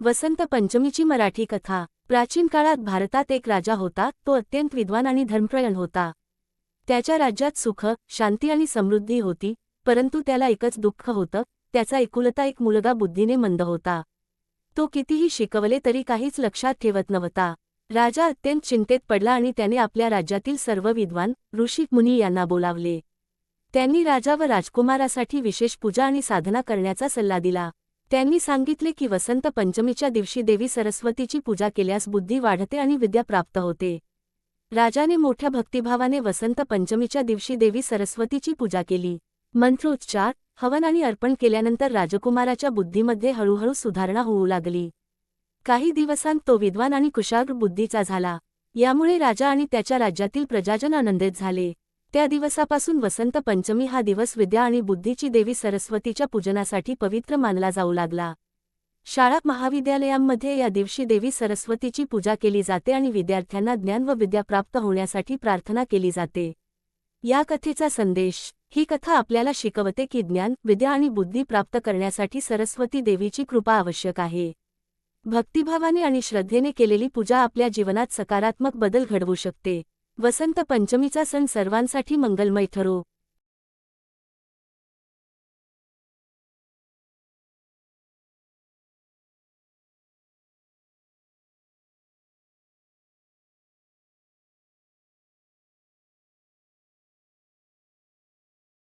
वसंत पंचमीची मराठी कथा. प्राचीन काळात भारतात एक राजा होता तो अत्यंत विद्वान आणि धर्मप्रयण होता. त्याच्या राज्यात सुख शांती आणि समृद्धी होती परंतु त्याला एकच दुःख होतं त्याचा एकुलता एक मुलगा बुद्धीने मंद होता. तो कितीही शिकवले तरी काहीच लक्षात ठेवत नव्हता. राजा अत्यंत चिंतेत पडला आणि त्याने आपल्या राज्यातील सर्व विद्वान ऋषी मुनी यांना बोलावले. त्यांनी राजा व राजकुमारासाठी विशेष पूजा आणि साधना करण्याचा सल्ला दिला. त्यांनी सांगितले की वसंत पंचमीच्या दिवशी देवी सरस्वतीची पूजा केल्यास बुद्धी वाढते आणि विद्या प्राप्त होते. राजाने मोठ्या भक्तिभावाने वसंत पंचमीच्या दिवशी देवी सरस्वतीची पूजा केली. मंत्रोच्चार हवन आणि अर्पण केल्यानंतर राजकुमाराच्या बुद्धीमध्ये हळूहळू सुधारणा होऊ लागली. काही दिवसांत तो विद्वान आणि कुशाग्र बुद्धीचा झाला. यामुळे राजा आणि त्याच्या राज्यातील प्रजाजन आनंदित झाले. त्या दिवसापासून वसंत पंचमी हा दिवस विद्या आणि बुद्धीची देवी सरस्वतीच्या पूजनासाठी पवित्र मानला जाऊ लागला. शाळा महाविद्यालयांमध्ये या दिवशी देवी सरस्वतीची पूजा केली जाते आणि विद्यार्थ्यांना ज्ञान व विद्या प्राप्त होण्यासाठी प्रार्थना केली जाते. या कथेचा संदेश ही कथा आपल्याला शिकवते की ज्ञान विद्या आणि बुद्धी प्राप्त करण्यासाठी सरस्वती देवीची कृपा आवश्यक आहे. भक्तिभावाने आणि श्रद्धेने केलेली पूजा आपल्या जीवनात सकारात्मक बदल घडवू शकते. वसंत पंचमीचा सण सर्वांसाठी मंगलमय ठरो.